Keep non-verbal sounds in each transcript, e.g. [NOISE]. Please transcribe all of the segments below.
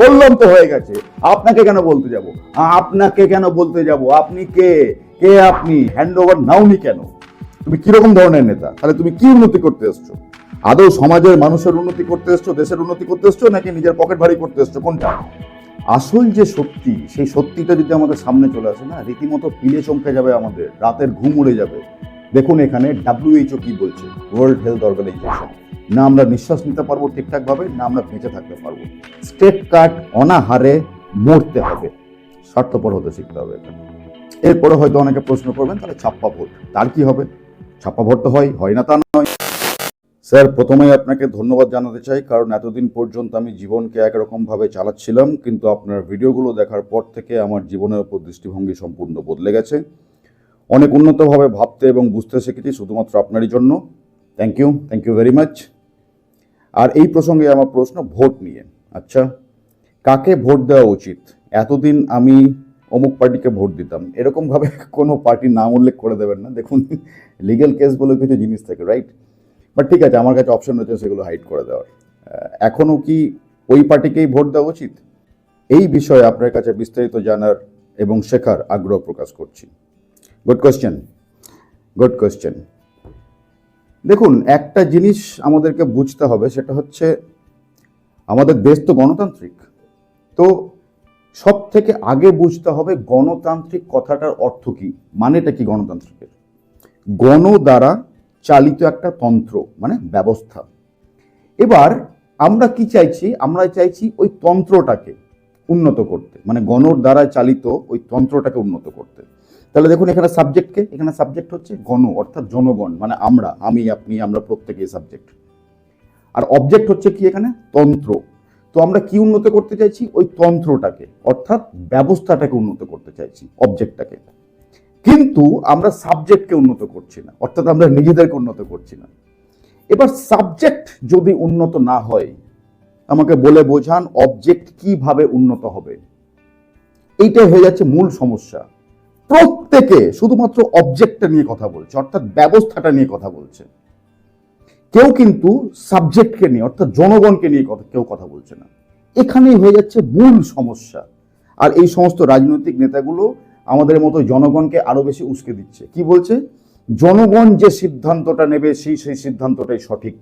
বললাম তো হয়ে গেছে। আপনাকে কেন বলতে যাব? আপনাকে কেন বলতে যাব? আপনি কে? কে আপনি? হ্যান্ড ওভার নাওনি কেন? তুমি কীরকম ধরনের নেতা? তাহলে তুমি কি উন্নতি করতে এসছো? আদৌ সমাজের মানুষের উন্নতি করতে এসছো, দেশের উন্নতি করতে এসছো, নাকি নিজের পকেট ভারী করতে এসছো? কোনটা? আসল যে সত্যি, সেই সত্যিটা যদি আমাদের সামনে চলে আসে না, রীতিমতো পিলে চমকে যাবে আমাদের, রাতের ঘুম উড়ে যাবে। দেখুন এখানে ডাব্লিউএইচও কি বলছে ওয়ার্ল্ড হেলথ অর্গানাইজেশন না আমরা নিঃশ্বাস নিতে পারব ঠিকঠাকভাবে, না আমরা বেঁচে থাকতে পারব। স্টেট কার্ড অনাহারে মরতে হবে। স্বার্থপর হতে শিখতে হবে এখানে এরপরে হয়তো অনেকে প্রশ্ন করবেন, তাহলে ছাপ্পা ভোট, তার কি হবে? ছাপ্পা ভোট তো হয় হয় না তা নয়। স্যার, প্রথমেই আপনাকে ধন্যবাদ জানাতে চাই, কারণ এতদিন পর্যন্ত আমি জীবনকে একরকমভাবে চালাচ্ছিলাম, কিন্তু আপনার ভিডিওগুলো দেখার পর থেকে আমার জীবনের উপর দৃষ্টিভঙ্গি সম্পূর্ণ বদলে গেছে। অনেক উন্নতভাবে ভাবতে এবং বুঝতে শিখেছি শুধুমাত্র আপনারই জন্য। Thank you thank you very much আর এই প্রসঙ্গে আমার প্রশ্ন, ভোট নিয়ে। আচ্ছা কাকে ভোট দেওয়া উচিত? এতদিন আমি অমুক পার্টিকে ভোট দিতাম। এরকমভাবে [LAUGHS] কোনো পার্টির নাম উল্লেখ করে দেবেন না। দেখুন লিগ্যাল কেস বলে কিছু জিনিস থাকে রাইট বাট ঠিক আছে, আমার কাছে অপশন রয়েছে সেগুলো হাইড করে দেওয়ার। এখনও কি ওই পার্টিকেই ভোট দেওয়া উচিত? এই বিষয়ে আপনার কাছে বিস্তারিত জানার এবং শেখার আগ্রহ প্রকাশ করছি। গুড কোয়েশ্চেন গুড কোয়েশ্চেন দেখুন, একটা জিনিস আমাদেরকে বুঝতে হবে, সেটা হচ্ছে আমাদের দেশ তো গণতান্ত্রিক। তো সব থেকে আগে বুঝতে হবে গণতান্ত্রিক কথাটার অর্থ কি, মানেটা কি গণতান্ত্রিকের? গণ দ্বারা চালিত একটা তন্ত্র মানে ব্যবস্থা। এবার আমরা কি চাইছি? আমরা চাইছি ওই তন্ত্রটাকে উন্নত করতে মানে গণর দ্বারা চালিত ওই তন্ত্রটাকে উন্নত করতে। তাহলে দেখুন এখানে সাবজেক্টকে এখানে সাবজেক্ট হচ্ছে গণ, অর্থাৎ জনগণ মানে আমরা, আমি, আপনি, আমরা প্রত্যেকেই সাবজেক্ট আর অবজেক্ট হচ্ছে কি এখানে? তন্ত্র। তো আমরা কি উন্নত করতে চাইছি? ওই তন্ত্রটাকে, অর্থাৎ ব্যবস্থাটাকে উন্নত করতে চাইছি অবজেক্টটাকে কিন্তু আমরা সাবজেক্টকে উন্নত করছি না, অর্থাৎ আমরা নিজেদেরকে উন্নত করছি না। এবার সাবজেক্ট যদি উন্নত না হয় আমাকে বলে বোঝান অবজেক্ট কীভাবে উন্নত হবে। এইটাই হয়ে যাচ্ছে মূল সমস্যা। প্রত্যেকে শুধুমাত্র অবজেক্টটা নিয়ে কথা বলছে, অর্থাৎ ব্যবস্থাটা নিয়ে কথা বলছে। কেউ কিন্তু সাবজেক্টকে নিয়ে, অর্থাৎ জনগণকে নিয়ে কথা, কেউ কথা বলছে না। এখানেই হয়ে যাচ্ছে মূল সমস্যা। আর এই সমস্ত রাজনৈতিক নেতাগুলো আমাদের মতো জনগণকে আরও বেশি উস্কে দিচ্ছে। কি বলছে? জনগণ যে সিদ্ধান্তটা নেবে, সেই সেই সিদ্ধান্তটাই সঠিক।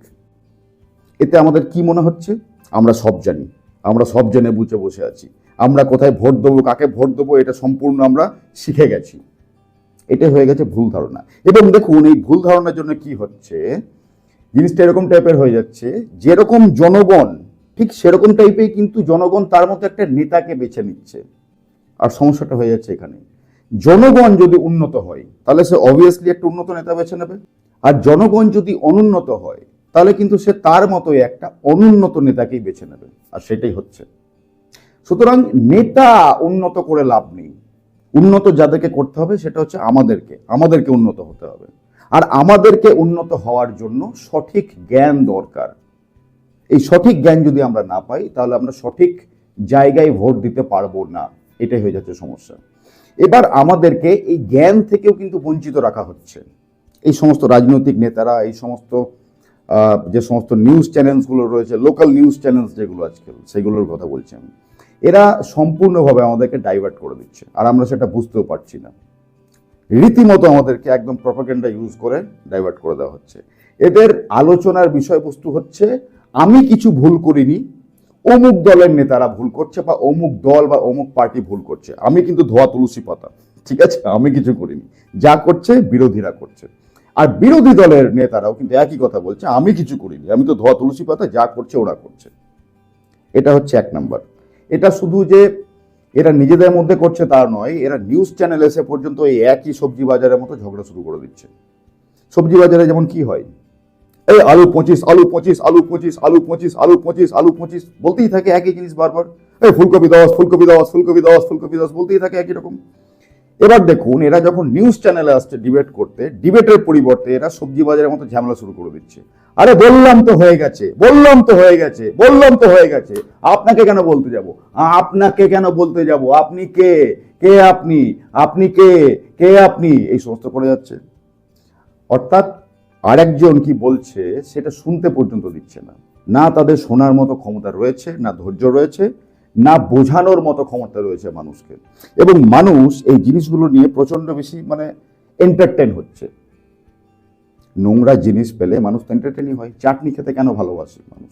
এতে আমাদের কি মনে হচ্ছে? আমরা সব জানি, আমরা সব জেনে বুঝে বসে আছি। আমরা কোথায় ভোট দেবো, কাকে ভোট দেবো, এটা সম্পূর্ণ আমরা শিখে গেছি। এটা হয়ে গেছে ভুল ধারণা। এবং দেখুন, এই ভুল ধারণার জন্য কি হচ্ছে? জিনিসটা এরকম টাইপের হয়ে যাচ্ছে, যেরকম জনগণ, ঠিক সেরকম টাইপের কিন্তু জনগণ তার মতো একটা নেতাকে বেছে নিচ্ছে। আর সমস্যাটা হয়ে যাচ্ছে এখানে। জনগণ যদি উন্নত হয়, তাহলে সে অবভিয়াসলি একটা উন্নত নেতা বেছে নেবে। আর জনগণ যদি অনুন্নত হয় তাহলে কিন্তু সে তার মতোই একটা অনুন্নত নেতাকেই বেছে নেবে, আর সেটাই হচ্ছে। সুতরাং নেতা উন্নত করে লাভ নেই। উন্নত যাদেরকে করতে হবে সেটা হচ্ছে আমাদেরকে আমাদেরকে উন্নত হতে হবে। আর আমাদেরকে উন্নত হওয়ার জন্য সঠিক জ্ঞান দরকার। এই সঠিক জ্ঞান যদি আমরা না পাই, তাহলে আমরা সঠিক জায়গায় ভোট দিতে পারব না। এটাই হয়ে যাচ্ছে সমস্যা। এবার আমাদেরকে এই জ্ঞান থেকেও কিন্তু বঞ্চিত রাখা হচ্ছে। এই সমস্ত রাজনৈতিক নেতারা, এই সমস্ত যে সমস্ত নিউজ চ্যানেলসগুলো রয়েছে লোকাল নিউজ চ্যানেলস যেগুলো আজকাল, সেগুলোর কথা বলছি আমি। এরা সম্পূর্ণভাবে আমাদেরকে ডাইভার্ট করে দিচ্ছে, আর আমরা সেটা বুঝতেও পারছি না। রীতিমতো আমাদেরকে একদম প্রপাগেন্ডা ইউজ করে ডাইভার্ট করে দেওয়া হচ্ছে। এদের আলোচনার বিষয়বস্তু হচ্ছে, আমি কিছু ভুল করিনি, অমুক দলের নেতারা ভুল করছে বা অমুক দল বা অমুক পার্টি ভুল করছে। আমি কিন্তু ধোয়া তুলসী পাতা, ঠিক আছে? আমি কিছু করিনি। যা করছে বিরোধীরা করছে। আর বিরোধী দলের নেতারাও কিন্তু একই কথা বলছে, আমি কিছু করিনি, আমি তো ধোয়া তুলসী পাতা যা করছে ওরা করছে। এটা হচ্ছে এক নাম্বার। এটা শুধু যে এরা নিজেদের মধ্যে করছে তা নয়, এরা নিউজ চ্যানেল এসে পর্যন্ত এই একই সবজি বাজারের মতো ঝগড়া শুরু করে দিচ্ছে। সবজি বাজারে যেমন কি হয়? এই আলু পঁচিশ আলু পঁচিশ আলু পঁচিশ আলু পঁচিশ আলু পঁচিশ আলু পঁচিশ বলতেই থাকে একই জিনিস বারবার। এই ফুলকপি দশ ফুলকপি দশ ফুলকপি দশ ফুলকপি দশ বলতেই থাকে একই রকম। এবার দেখুন, এরা যখন নিউজ চ্যানেলে আসছে ডিবেট করতে ডিবেটের পরিবর্তে এরা সবজি বাজারের মতো ঝামেলা শুরু করে দিচ্ছে। আরে বললাম তো হয়ে গেছে, বললাম তো হয়ে গেছে, বললাম তো হয়ে গেছে। আপনাকে কেন বলতে যাব? আপনাকে কেন বলতে যাব? আপনি কে? কে আপনি? আপনি কে? কে আপনি? এই সমস্ত করে যাচ্ছে। অর্থাৎ আরেকজন কি বলছে, সেটা শুনতে পর্যন্ত দিচ্ছে না। না তাদের শোনার মতো ক্ষমতা রয়েছে, না ধৈর্য রয়েছে না বোঝানোর মতো ক্ষমতা রয়েছে মানুষকে। এবং মানুষ এই জিনিসগুলো নিয়ে প্রচণ্ড বেশি মানে এন্টারটেন হচ্ছে। নোংরা জিনিস পেলে মানুষ তো এন্টারটেনই হয়। চাটনি খেতে কেন ভালোবাসে মানুষ?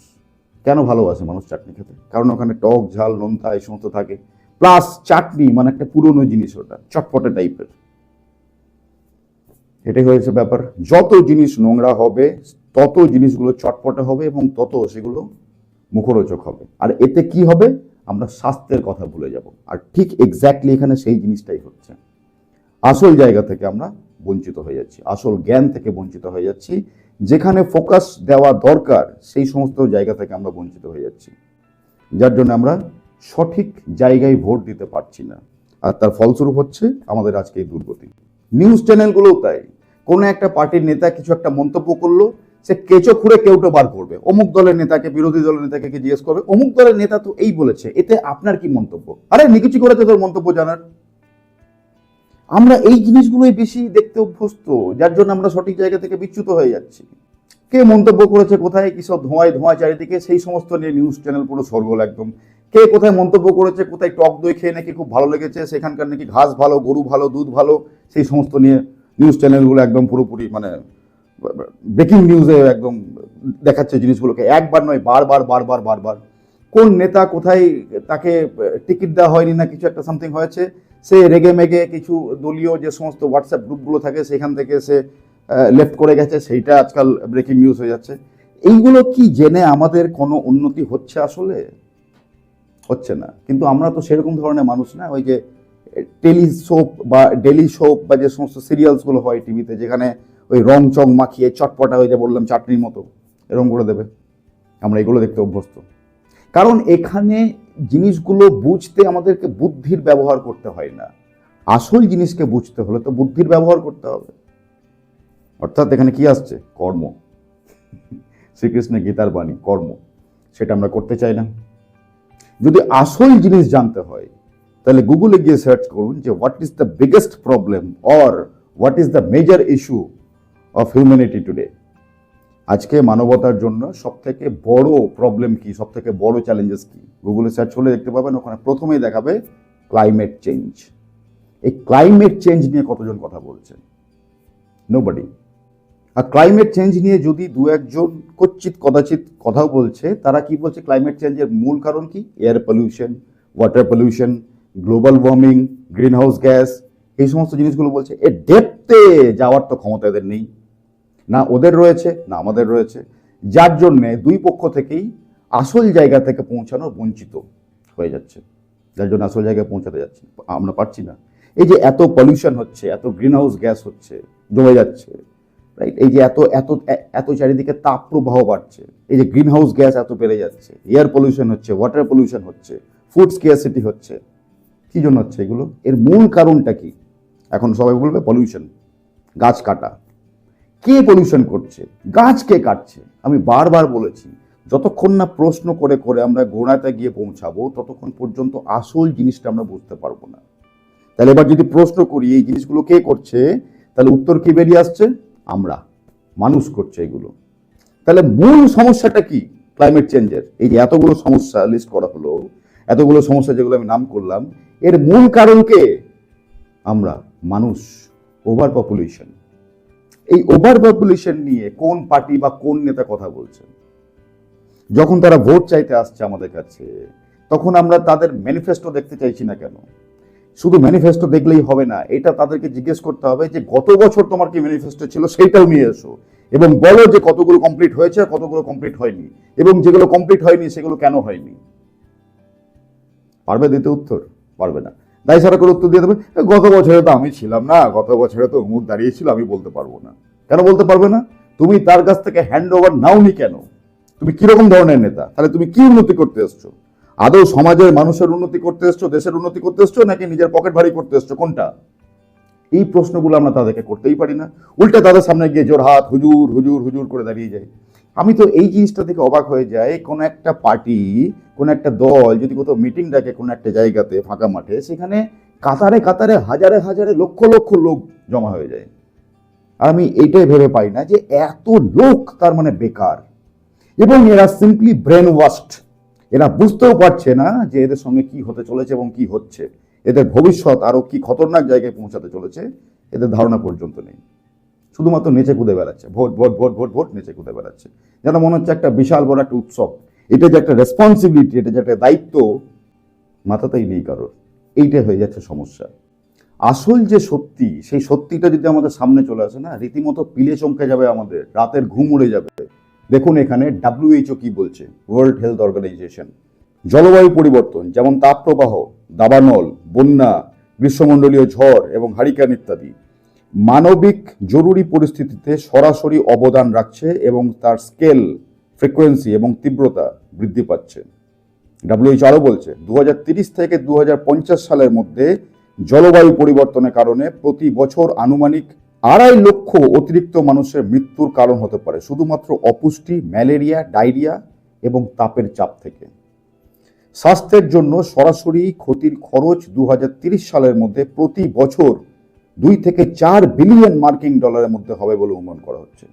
কেন ভালোবাসে মানুষ চাটনি খেতে? কারণ ওখানে টক, ঝাল নোনতা এই সমস্ত থাকে। প্লাস চাটনি মানে একটা পুরনো জিনিস ওটা, চটপটে টাইপের। এটাই হয়েছে ব্যাপার। যত জিনিস নোংরা হবে, তত জিনিসগুলো চটপটে হবে এবং তত সেগুলো মুখরোচক হবে। আর এতে কি হবে? আমরা স্বাস্থ্যের কথা ভুলে যাব। আর ঠিক এক্স্যাক্টলি এখানে সেই জিনিসটাই হচ্ছে। আসল জায়গা থেকে আমরা বঞ্চিত হয়ে যাচ্ছি। আসল জ্ঞান থেকে বঞ্চিত হয়ে যাচ্ছি। যেখানে ফোকাস দেওয়া দরকার, সেই সমস্ত জায়গা থেকে আমরা বঞ্চিত হয়ে যাচ্ছি। যার জন্য আমরা সঠিক জায়গায় ভোট দিতে পারছি না। আর তার ফলস্বরূপ হচ্ছে আমাদের আজকে এই দুর্গতি। নিউজ চ্যানেলগুলোও তাই। কোনো একটা পার্টির নেতা কিছু একটা মন্তব্য করল সে কেঁচো খুঁড়ে কেউটো বার করবে। অমুক দলের নেতাকে, বিরোধী দলের নেতাকে কি জিজ্ঞেস করবে? অমুক দলের নেতা তো এই বলেছে, এতে আপনার কি মন্তব্য? আরে নিকুচি করেছে তোর মন্তব্য জানার। আমরা এই জিনিসগুলোই বেশি দেখতে অভ্যস্ত, যার জন্য আমরা সঠিক জায়গা থেকে বিচ্যুত হয়ে যাচ্ছি। কে মন্তব্য করেছে কোথায়, কি সব ধোঁয়ায় ধোঁয়া চারিদিকে, সেই সমস্ত নিয়ে নিউজ চ্যানেল পুরো সরগোল একদম। কে কোথায় মন্তব্য করেছে, কোথায় টক দই খেয়ে নাকি খুব ভালো লেগেছে, সেখানকার নাকি ঘাস ভালো, গরু ভালো, দুধ ভালো, সেই সমস্ত নিয়ে নিউজ চ্যানেলগুলো একদম পুরোপুরি মানে ব্রেকিং নিউজে একদম দেখাচ্ছে জিনিসগুলোকে। একবার নয়, বারবার বারবার বারবার। কোন নেতা কোথায় তাকে টিকিট দেওয়া হয়নি না কিছু একটা সামথিং হয়েছে, সে রেগে মেগে কিছু দলীয় যে সমস্ত হোয়াটসঅ্যাপ গ্রুপগুলো থাকে, সেখান থেকে সে লেফট করে গেছে, সেইটা আজকাল ব্রেকিং নিউজ হয়ে যাচ্ছে। এইগুলো কি জেনে আমাদের কোনো উন্নতি হচ্ছে আসলে? হচ্ছে না। কিন্তু আমরা তো সেরকম ধরনের মানুষ না, ওই যে টেলি সোপ বা ডেলি সোপ বা যে সমস্ত সিরিয়ালসগুলো হয় টিভিতে যেখানে ওই রং চং মাখিয়ে চটপটা হয়ে যে বললাম চাটনির মতো। এরকম করে দেবে। আমরা এগুলো দেখতে অভ্যস্ত। কারণ এখানে জিনিসগুলো বুঝতে আমাদেরকে বুদ্ধির ব্যবহার করতে হয় না। আসল জিনিসকে বুঝতে হলে তো বুদ্ধির ব্যবহার করতে হবে। অর্থাৎ এখানে কি আসছে? কর্ম। শ্রীকৃষ্ণের গীতার বাণী, কর্ম। সেটা আমরা করতে চাই না। যদি আসল জিনিস জানতে হয়, তাহলে গুগলে গিয়ে সার্চ করুন যে what is the biggest problem or what is the major issue of humanity today আজকে মানবতার জন্য সব থেকে বড় প্রবলেম কি? সব থেকে বড় চ্যালেঞ্জেস কি? গুগলে সার্চ হলে দেখতে পাবেন, ওখানে প্রথমেই দেখাবে ক্লাইমেট চেঞ্জ এই ক্লাইমেট চেঞ্জ নিয়ে কতজন কথা বলছেন? নোবডি আর ক্লাইমেট চেঞ্জ নিয়ে যদি দু একজন কচ্ছিত, কদাচিৎ কথাও বলছে, তারা কি বলছে? ক্লাইমেট চেঞ্জের মূল কারণ কি? Air pollution water pollution global warming greenhouse gas এই সমস্ত জিনিসগুলো বলছে। এ ডেপতে যাওয়ার তো ক্ষমতা এদের নেই। না ওদের রয়েছে, না আমাদের রয়েছে। যার জন্যে দুই পক্ষ থেকেই আসল জায়গা থেকে পৌঁছানো বঞ্চিত হয়ে যাচ্ছে। যার জন্য আসল জায়গায় পৌঁছাতে যাচ্ছি। আমরা পারছি না। এই যে এত পলিউশন হচ্ছে, এত গ্রিন হাউস গ্যাস হচ্ছে, জমে যাচ্ছে রাইট এই যে এত এত এত চারিদিকে তাপ প্রবাহ বাড়ছে, এই যে গ্রিন হাউস গ্যাস এত বেড়ে যাচ্ছে এয়ার পলিউশন হচ্ছে ওয়াটার পলিউশন হচ্ছে ফুড স্কেয়ারসিটি হচ্ছে, কি জন্য হচ্ছে এগুলো? এর মূল কারণটা কি? এখন সবাই বলবে পলিউশন গাছ কাটা। কে পলিউশন করছে? গাছ কে কাটছে? আমি বারবার বলেছি, যতক্ষণ না প্রশ্ন করে করে আমরা গোড়াতে গিয়ে পৌঁছাবো, ততক্ষণ পর্যন্ত আসল জিনিসটা আমরা বুঝতে পারব না। তাহলে এবার যদি প্রশ্ন করি, এই জিনিসগুলো কে করছে? তাহলে উত্তর কি বেরিয়ে আসছে? আমরা, মানুষ করছে এগুলো। তাহলে মূল সমস্যাটা কি? ক্লাইমেট চেঞ্জের এই যে এতগুলো সমস্যা লিস্ট করা হলো, এতগুলো সমস্যা যেগুলো আমি নাম করলাম, এর মূল কারণ কে? আমরা, মানুষ ওভার পপুলেশন এই ওভার পপুলেশন নিয়ে কোন পার্টি বা কোন নেতা কথা বলছেন? যখন তারা ভোট চাইতে আসছে আমাদের কাছে, তখন আমরা তাদের ম্যানিফেস্টো দেখতে চাইছি না কেন? শুধু ম্যানিফেস্টো দেখলেই হবে না, এটা তাদেরকে জিজ্ঞেস করতে হবে যে গত বছর তোমার কি ম্যানিফেস্টো ছিল সেইটাও নিয়ে এসো। এবং বলো যে কতগুলো কমপ্লিট হয়েছে আর কতগুলো কমপ্লিট হয়নি। এবং যেগুলো কমপ্লিট হয়নি, সেগুলো কেন হয়নি? পারবে দিতে উত্তর? পারবে না। দায় সারা করে উত্তর দিয়ে দেবে গত বছরে তো আমি ছিলাম না, গত বছরে তো অমুক দাঁড়িয়েছিল, আমি বলতে পারব না। কেন বলতে পারবে না? তুমি তার কাছ থেকে হ্যান্ড ওভার নাওনি কেন? তুমি কীরকম ধরনের নেতা? তাহলে তুমি কি উন্নতি করতে এসছো? আদৌ সমাজের মানুষের উন্নতি করতে এসছো, দেশের উন্নতি করতে এসছো, নাকি নিজের পকেট ভারী করতে এসছো? কোনটা? এই প্রশ্নগুলো আমরা তাদেরকে করতেই পারি না। উল্টে তাদের সামনে গিয়ে জোর হাত হুজুর হুজুর হুজুর করে দাঁড়িয়ে যায়। আমি তো এই জিনিসটা থেকে অবাক হয়ে যাই, কোন একটা পার্টি, কোন একটা দল যদি কোথাও মিটিং ডাকে কোন একটা জায়গাতে, ফাঁকা মাঠে, সেখানে কাতারে কাতারে হাজারে হাজারে লক্ষ লক্ষ লোক জমা হয়ে যায়। আর আমি এইটাই ভেবে পাই না যে এত লোক তার মানে বেকার। এবং এরা সিম্পলি ব্রেন ওয়াস্ট এরা বুঝতেও পারছে না যে এদের সঙ্গে কি হতে চলেছে এবং কি হচ্ছে। এদের ভবিষ্যৎ আরও কি খতরনাক জায়গায় পৌঁছাতে চলেছে, এদের ধারণা পর্যন্ত নেই। শুধুমাত্র নেচে কুদে বেড়াচ্ছে, vote vote vote vote vote নেচে কুদে বেড়াচ্ছে। যেন মনে হচ্ছে একটা বিশাল বড় একটা উৎসব। এটা যে একটা রেসপন্সিবিলিটি এটা যে একটা দায়িত্ব, মাথাতেই নেই কারোর। এইটাই হয়ে যাচ্ছে সমস্যা। আসল যে সত্যি, সেই সত্যিটা যদি আমাদের সামনে চলে আসে না, রীতিমতো পিলে চমকে যাবে আমাদের, রাতের ঘুম উড়ে যাবে। দেখুন এখানে ডাব্লিউএইচও কি বলছে? ওয়ার্ল্ড হেলথ অর্গানাইজেশন জলবায়ু পরিবর্তন, যেমন তাপপ্রবাহ, দাবানল, বন্যা, গ্রীষ্মমণ্ডলীয় ঝড় এবং হারিকেন ইত্যাদি। মানবিক জরুরি পরিস্থিতিতে সরাসরি অবদান রাখছে এবং তার স্কেল, ফ্রিকোয়েন্সি এবং তীব্রতা বৃদ্ধি পাচ্ছে। ডাব্লিউএইচ আরও বলছে দু থেকে দু হাজার পঞ্চাশ সালের মধ্যে জলবায়ু পরিবর্তনের কারণে প্রতি বছর আনুমানিক আড়াই লক্ষ অতিরিক্ত মানুষের মৃত্যুর কারণ হতে পারে, শুধুমাত্র অপুষ্টি, ম্যালেরিয়া, ডায়রিয়া এবং তাপের চাপ থেকে। স্বাস্থ্যের জন্য সরাসরি ক্ষতির খরচ দু সালের মধ্যে প্রতি বছর দুই থেকে চার বিলিয়ন মার্কিন ডলারের মধ্যে হবে বলে অনুমান করা হচ্ছে।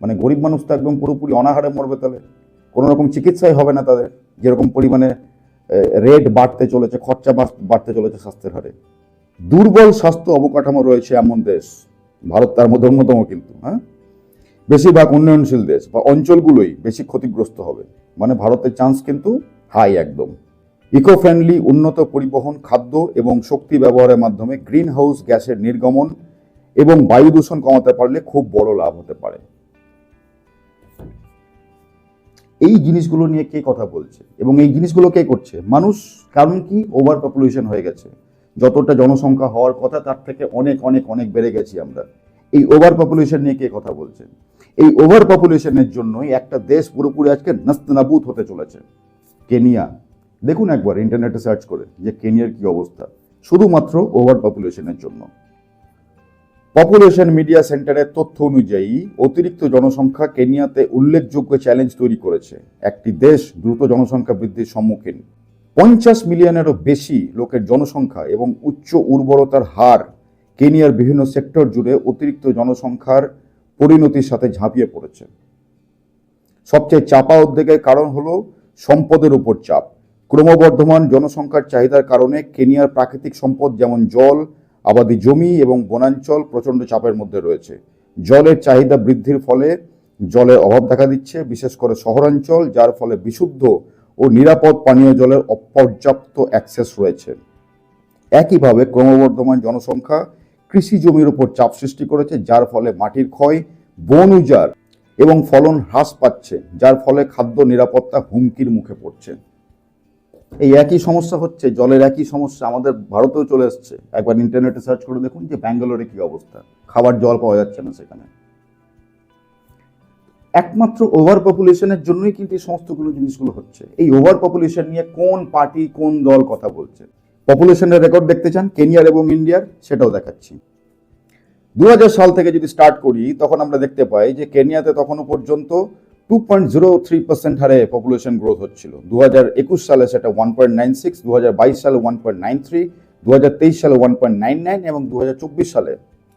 মানে গরিব মানুষ তো একদম পুরোপুরি অনাহারে মরবে তাহলে। কোনো রকম চিকিৎসাই হবে না তাদের। যেরকম পরিমাণে রেট বাড়তে চলেছে, খরচা বাড়- বাড়তে চলেছে স্বাস্থ্যের হারে। দুর্বল স্বাস্থ্য অবকাঠামো রয়েছে এমন দেশ। ভারত তার মধ্যে অন্যতম কিন্তু হ্যাঁ? বেশিরভাগ উন্নয়নশীল দেশ বা অঞ্চলগুলোই বেশি ক্ষতিগ্রস্ত হবে। মানে ভারতের চান্স কিন্তু হাই একদম। ইকো ফ্রেন্ডলি উন্নত পরিবহন, খাদ্য এবং শক্তি ব্যবহারের মাধ্যমে গ্রিন হাউস গ্যাসের নির্গমন এবং বায়ু দূষণ কমাতে পারলে খুব বড় লাভ হতে পারে। এই জিনিসগুলো নিয়ে কে কথা বলছে এবং এই জিনিসগুলো কে করছে? মানুষ, কারণ কি? ওভার পপুলেশন হয়ে গেছে। যতটা জনসংখ্যা হওয়ার কথা, তার থেকে অনেক অনেক অনেক বেড়ে গেছি আমরা। এই ওভার পপুলেশন নিয়ে কে কথা বলছে? এই ওভার পপুলেশনের জন্যই একটা দেশ পুরোপুরি আজকে নাস্তানাবুত হতে চলেছে। কেনিয়া। দেখুন একবার ইন্টারনেটে সার্চ করে যে কেনিয়ার কি অবস্থা, শুধুমাত্র ওভার পপুলেশনের জন্য। পপুলেশন মিডিয়া সেন্টারের তথ্য অনুযায়ী, অতিরিক্ত জনসংখ্যা কেনিয়াতে উল্লেখযোগ্য চ্যালেঞ্জ তৈরি করেছে। একটি দেশ দ্রুত জনসংখ্যা বৃদ্ধির সম্মুখীন। পঞ্চাশ মিলিয়নেরও বেশি লোকের জনসংখ্যা এবং উচ্চ উর্বরতার হার কেনিয়ার বিভিন্ন সেক্টর জুড়ে অতিরিক্ত জনসংখ্যার পরিণতির সাথে ঝাঁপিয়ে পড়েছে। সবচেয়ে চাপা উদ্বেগের কারণ হলো সম্পদের উপর চাপ। ক্রমবর্ধমান জনসংখ্যার চাহিদার কারণে কেনিয়ার প্রাকৃতিক সম্পদ যেমন জল, আবাদি জমি এবং বনাঞ্চল প্রচণ্ড চাপের মধ্যে রয়েছে। জলের চাহিদা বৃদ্ধির ফলে জলের অভাব দেখা দিচ্ছে, বিশেষ করে শহরাঞ্চল, যার ফলে বিশুদ্ধ ও নিরাপদ পানীয় জলের অপর্যাপ্ত অ্যাক্সেস রয়েছে। একইভাবে ক্রমবর্ধমান জনসংখ্যা কৃষি জমির উপর চাপ সৃষ্টি করেছে, যার ফলে মাটির ক্ষয়, বন উজাড় এবং ফলন হ্রাস পাচ্ছে, যার ফলে খাদ্য নিরাপত্তা হুমকির মুখে পড়ছে। এই একই সমস্যা হচ্ছে, জলের একই সমস্যা আমাদের ভারতেও চলে এসছে একবার ইন্টারনেটে সার্চ করে দেখুন যে ব্যাঙ্গালোরে কি অবস্থা। খাবার জল পাওয়া যাচ্ছে না সেখানে। একমাত্র ওভার পপুলেশনের জন্যই কিন্তু এই সমস্তগুলো জিনিসগুলো হচ্ছে। এই ওভার পপুলেশন নিয়ে কোন পার্টি, কোন দল কথা বলছে? পপুলেশনের রেকর্ড দেখতে চান, কেনিয়ার এবং ইন্ডিয়ার, সেটাও দেখাচ্ছি। দু হাজার সাল থেকে যদি স্টার্ট করি, তখন আমরা দেখতে পাই যে কেনিয়াতে তখনও পর্যন্ত two point zero three percent হারে পপুলেশন গ্রোথ হচ্ছিল। দু হাজার একুশ সালে সেটা ওয়ান পয়েন্ট নাইন সিক্স দু হাজার বাইশ সালে ওয়ান পয়েন্ট নাইন থ্রি দু হাজার তেইশ সালে ওয়ান পয়েন্ট নাইন নাইন এবং দু হাজার চব্বিশ সালে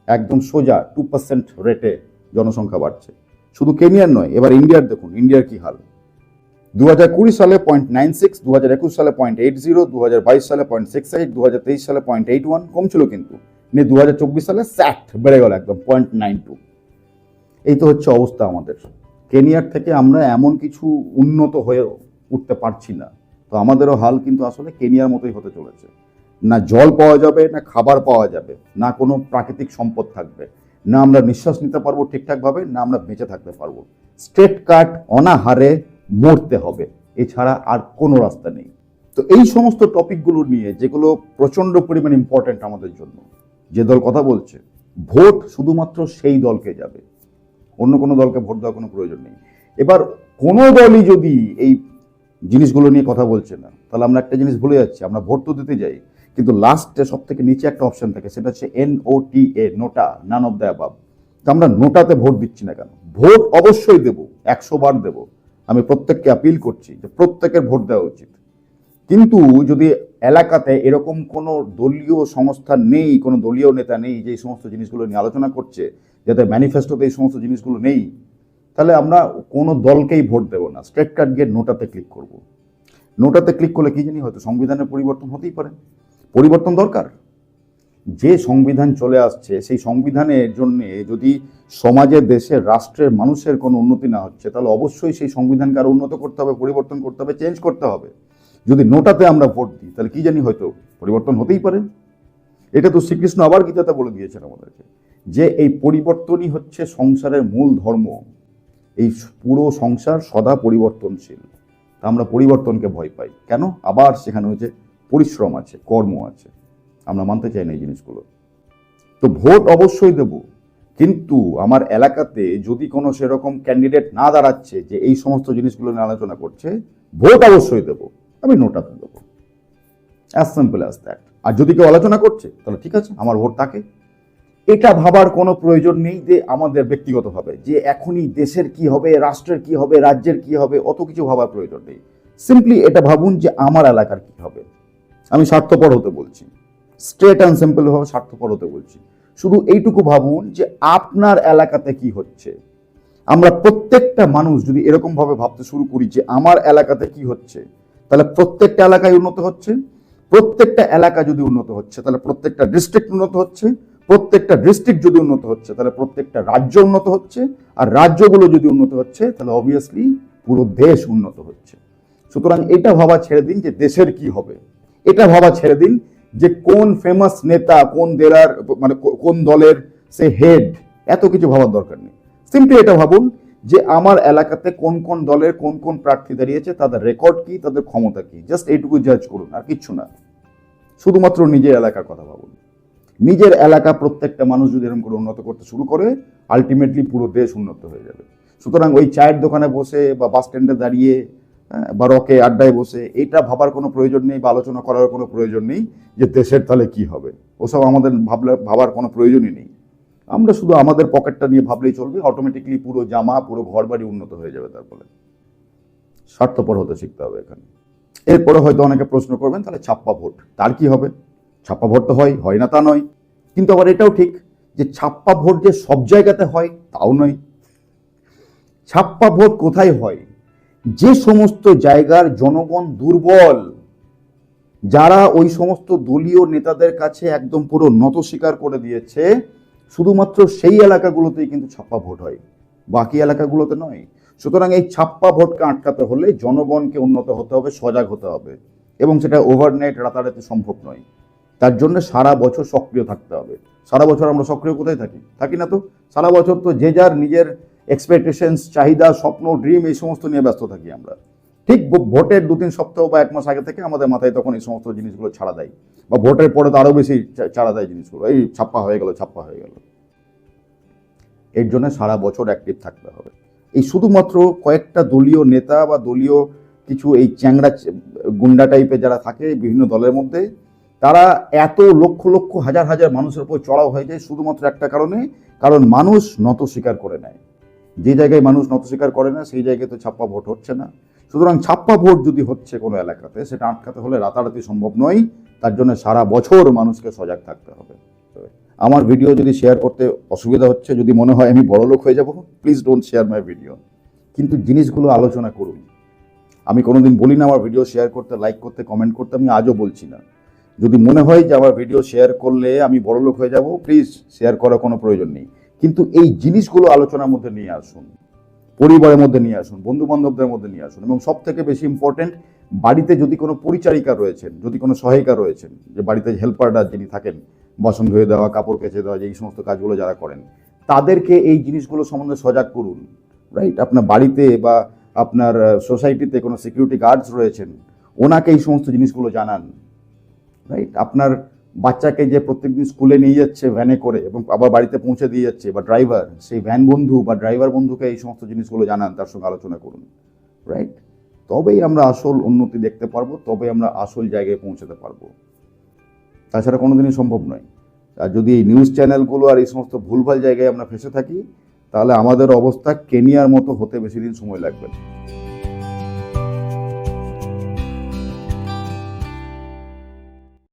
একদম সোজা টু পার্সেন্ট রেটে জনসংখ্যা বাড়ছে। শুধু কেনিয়ার নয়, এবার ইন্ডিয়ার দেখুন, ইন্ডিয়ার কি হাল? দু হাজার কুড়ি সালে পয়েন্ট নাইন সিক্স দু হাজার একুশ সালে পয়েন্ট এইট জিরো দু হাজার বাইশ সালে পয়েন্ট সিক্স এইট দু হাজার তেইশ সালে পয়েন্ট এইট ওয়ান কমছিল কিন্তু। নিয়ে দু হাজার চব্বিশ সালে স্যাট বেড়ে গেল একদম পয়েন্ট নাইন টু এই তো হচ্ছে অবস্থা আমাদের। কেনিয়ার থেকে আমরা এমন কিছু উন্নত হয়ে উঠতে পারছি না। তো আমাদেরও হাল কিন্তু আসলে কেনিয়ার মতোই হতে চলেছে। না জল পাওয়া যাবে, না খাবার পাওয়া যাবে, না কোনো প্রাকৃতিক সম্পদ থাকবে। না আমরা নিঃশ্বাস নিতে পারব ঠিকঠাকভাবে, না আমরা বেঁচে থাকতে পারব। স্ট্রেট কাট অনাহারে মরতে হবে, এছাড়া আর কোনো রাস্তা নেই। তো এই সমস্ত টপিকগুলো নিয়ে, যেগুলো প্রচণ্ড পরিমাণ ইম্পর্ট্যান্ট আমাদের জন্য, যে দল কথা বলছে, ভোট শুধুমাত্র সেই দলকে যাবে। অন্য কোনো দলকে ভোট দেওয়ার কোনো প্রয়োজন নেই। এবার কোনো দলই যদি এই জিনিসগুলো নিয়ে কথা বলছে না, তাহলে আমরা একটা জিনিস ভুলে যাচ্ছি, আমরা ভোট তো দিতে যাই। কিন্তু লাস্টে সব থেকে নিচে একটা অপশন থাকে, সেটা হচ্ছে N O T A NOTA none of the above তো আমরা নোটাতে ভোট দিচ্ছি না কেন? ভোট অবশ্যই দেব, একশো বার দেব। আমি প্রত্যেককে আপিল করছি যে প্রত্যেকের ভোট দেওয়া উচিত। কিন্তু যদি এলাকাতে এরকম কোনো দলীয় সংস্থা নেই, কোনো দলীয় নেতা নেই যে এই সমস্ত জিনিসগুলো নিয়ে আলোচনা করছে, যাতে ম্যানিফেস্টোতে এই সমস্ত জিনিসগুলো নেই। তাহলে আমরা কোনো দলকেই ভোট দেবো না। স্ট্রেট কার্ড গিয়ে নোটাতে ক্লিক করব। নোটাতে ক্লিক করলে কি জানি হয়তো সংবিধানের পরিবর্তন হতেই পারে। পরিবর্তন দরকার। যে সংবিধান চলে আসছে, সেই সংবিধানের জন্যে যদি সমাজে দেশের রাষ্ট্রের মানুষের কোনো উন্নতি না হচ্ছে, তাহলে অবশ্যই সেই সংবিধানকে আরও উন্নত করতে হবে, পরিবর্তন করতে হবে চেঞ্জ করতে হবে। যদি নোটাতে আমরা ভোট দিই, তাহলে কি জানি হয়তো পরিবর্তন হতেই পারে। এটা তো শ্রীকৃষ্ণ আবার গীতাতে বলে দিয়েছেন আমাদেরকে, যে এই পরিবর্তনই হচ্ছে সংসারের মূল ধর্ম। এই পুরো সংসার সদা পরিবর্তনশীল। তা আমরা পরিবর্তনকে ভয় পাই। কেন? আবার সেখানে হচ্ছে পরিশ্রম আছে, কর্ম আছে। আমরা মানতে চাই না এই জিনিসগুলো। তো ভোট অবশ্যই দেব। কিন্তু আমার এলাকাতে যদি কোনো সেরকম ক্যান্ডিডেট না দাঁড়াচ্ছে যে এই সমস্ত জিনিসগুলো নিয়ে আলোচনা করছে, ভোট অবশ্যই দেব। আমি নোটাতে দেবো। অ্যাজ সিম্পল অ্যাজ দ্যাট আর যদি কেউ আলোচনা করছে, তাহলে ঠিক আছে, আমার ভোট তাকে। এটা ভাবার কোনো প্রয়োজন নেই যে আমাদের ব্যক্তিগতভাবে, যে এখনই দেশের কি হবে, রাষ্ট্রের কি হবে, রাজ্যের কি হবে, অত কিছু ভাবার প্রয়োজন নেই। সিম্পলি এটা ভাবুন যে আমার এলাকার কি হবে। আমি স্বার্থপর হতে বলছি। স্ট্রেট অ্যান্ড সিম্পল ভাবে স্বার্থপর হতে বলছি। শুধু এইটুকু ভাবুন যে আপনার এলাকাতে কি হচ্ছে। আমরা প্রত্যেকটা মানুষ যদি এরকম ভাবে ভাবতে শুরু করি যে আমার এলাকাতে কি হচ্ছে তাহলে প্রত্যেকটা এলাকায় উন্নত হচ্ছে। প্রত্যেকটা এলাকা যদি উন্নত হচ্ছে, তাহলে প্রত্যেকটা ডিস্ট্রিক্ট উন্নত হচ্ছে। প্রত্যেকটা ডিস্ট্রিক্ট যদি উন্নত হচ্ছে, তাহলে প্রত্যেকটা রাজ্য উন্নত হচ্ছে। আর রাজ্যগুলো যদি উন্নত হচ্ছে, তাহলে অবভিয়াসলি পুরো দেশ উন্নত হচ্ছে। সুতরাং এটা ভাবা ছেড়ে দিন যে দেশের কি হবে। এটা ভাবা ছেড়ে দিন যে কোন ফেমাস নেতা, কোন দেলার মানে কোন দলের সে হেড এত কিছু ভাবার দরকার নেই। সিম্পলি এটা ভাবুন যে আমার এলাকাতে কোন কোন দলের কোন কোন প্রার্থী দাঁড়িয়েছে তাদের রেকর্ড কি তাদের ক্ষমতা কি? জাস্ট এইটুকু জাজ করুন আর কিচ্ছু না। শুধুমাত্র নিজের এলাকার কথা ভাবুন। নিজের এলাকা প্রত্যেকটা মানুষ যদি এরকম করে উন্নত করতে শুরু করে আলটিমেটলি পুরো দেশ উন্নত হয়ে যাবে। সুতরাং ওই চায়ের দোকানে বসে বা বাস স্ট্যান্ডে দাঁড়িয়ে হ্যাঁ, বা রকে আড্ডায় বসে এটা ভাবার কোনো প্রয়োজন নেই বা আলোচনা করার কোনো প্রয়োজন নেই যে দেশের তাহলে কি হবে। ওসব আমাদের ভাবলে ভাবার কোনো প্রয়োজনই নেই। আমরা শুধু আমাদের পকেটটা নিয়ে ভাবলেই চলবে অটোমেটিকলি পুরো জামা, পুরো ঘর বাড়ি উন্নত হয়ে যাবে তার ফলে। স্বার্থপর হতে শিখতে হবে এখানে। এরপরে হয়তো অনেকে প্রশ্ন করবেন, তাহলে ছাপ্পা ভোট, তার কি হবে? ছাপ্পা ভোট তো হয় হয় না তা নয়। কিন্তু আবার এটাও ঠিক যে ছাপ্পা ভোট যে সব জায়গাতে হয়, তাও নয়। ছাপ্পা ভোট কোথায় হয়? যে সমস্ত জায়গার জনগণ দুর্বল, যারা ওই সমস্ত দলীয় নেতাদের কাছে একদম পুরো নত স্বীকার করে দিয়েছে শুধুমাত্র সেই এলাকাগুলোতেই কিন্তু ছাপ্পা ভোট হয়। বাকি এলাকাগুলোতে নয়। সুতরাং এই ছাপ্পা ভোটকে আটকাতে হলে জনগণকে উন্নত হতে হবে, সজাগ হতে হবে। এবং সেটা ওভারনাইট রাতারাতি সম্ভব নয়। তার জন্য সারা বছর সক্রিয় থাকতে হবে। সারা বছর আমরা সক্রিয় কোথায় থাকি? থাকি না তো? সারা বছর তো যে যার নিজের এক্সপেকটেশনস চাহিদা, স্বপ্ন ড্রিম এই সমস্ত নিয়ে ব্যস্ত থাকি আমরা। ঠিক ভোটের দু তিন সপ্তাহ বা এক মাস আগে থেকে আমাদের মাথায় তখন এই সমস্ত জিনিসগুলো ছাড়া দেয়। বা ভোটের পরে তো আরও বেশি ছাড়া দেয় জিনিসগুলো। এই ছাপ্পা হয়ে গেল, ছাপ্পা হয়ে গেল। এর জন্য সারা বছর অ্যাক্টিভ থাকতে হবে। এই শুধুমাত্র কয়েকটা দলীয় নেতা বা দলীয় কিছু এই চ্যাংড়া গুন্ডা টাইপের যারা থাকে বিভিন্ন দলের মধ্যে, তারা এত লক্ষ লক্ষ, হাজার হাজার মানুষের উপর চড়াও হয়ে যায় শুধুমাত্র একটা কারণে, কারণ মানুষ নত স্বীকার করে নেয়। যে জায়গায় মানুষ নত স্বীকার করে না, সেই জায়গায় তো ছাপ্পা ভোট হচ্ছে না। সুতরাং ছাপ্পা ভোট যদি হচ্ছে কোনো এলাকাতে, সেটা আটকাতে হলে রাতারাতি সম্ভব নয়। তার জন্য সারা বছর মানুষকে সজাগ থাকতে হবে। আমার ভিডিও যদি শেয়ার করতে অসুবিধা হচ্ছে, যদি মনে হয় আমি বড় লোক হয়ে যাব please don't share my video কিন্তু জিনিসগুলো আলোচনা করুন। আমি কোনোদিন বলি না আমার ভিডিও শেয়ার করতে লাইক করতে কমেন্ট করতে, আমি আজও বলছি না। যদি মনে হয় যে আমার ভিডিও শেয়ার করলে আমি বড় লোক হয়ে যাব প্লিজ শেয়ার করার কোনো প্রয়োজন নেই। কিন্তু এই জিনিসগুলো আলোচনার মধ্যে নিয়ে আসুন। পরিবারের মধ্যে নিয়ে আসুন বন্ধু বান্ধবদের মধ্যে নিয়ে আসুন এবং সব থেকে বেশি ইম্পর্টেন্ট বাড়িতে যদি কোনো পরিচারিকা রয়েছেন, যদি কোনো সহায়িকা রয়েছেন, যে বাড়িতে হেল্পাররা যিনি থাকেন, বাসন ধুয়ে দেওয়া, কাপড় কেচে দেওয়া এই সমস্ত কাজগুলো যারা করেন, তাদেরকে এই জিনিসগুলো সম্বন্ধে সজাগ করুন রাইট আপনার বাড়িতে বা আপনার সোসাইটিতে কোনো সিকিউরিটি গার্ডস রয়েছেন, ওনাকে এই সমস্ত জিনিসগুলো জানান রাইট আপনার বাচ্চাকে যে প্রত্যেকদিন স্কুলে নিয়ে যাচ্ছে ভ্যানে করে এবং আবার বাড়িতে পৌঁছে দিয়ে যাচ্ছে, বা ড্রাইভার সেই ভ্যান বন্ধু বা ড্রাইভার বন্ধুকে এই সমস্ত জিনিসগুলো জানান, তার সঙ্গে আলোচনা করুন রাইট তবেই আমরা আসল উন্নতি দেখতে পারব, তবেই আমরা আসল জায়গায় পৌঁছাতে পারব। তাছাড়া কোনোদিনই সম্ভব নয়। আর যদি এই নিউজ চ্যানেলগুলো আর এই সমস্ত ভুলভাল জায়গায় আমরা ফেসে থাকি, তাহলে আমাদের অবস্থা কেনিয়ার মতো হতে বেশি দিন সময় লাগবে না।